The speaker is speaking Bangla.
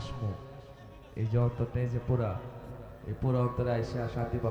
আসব। এই যে অন্তরটা এই যে পুরা এই পুরা অন্তরে আইসা শান্তি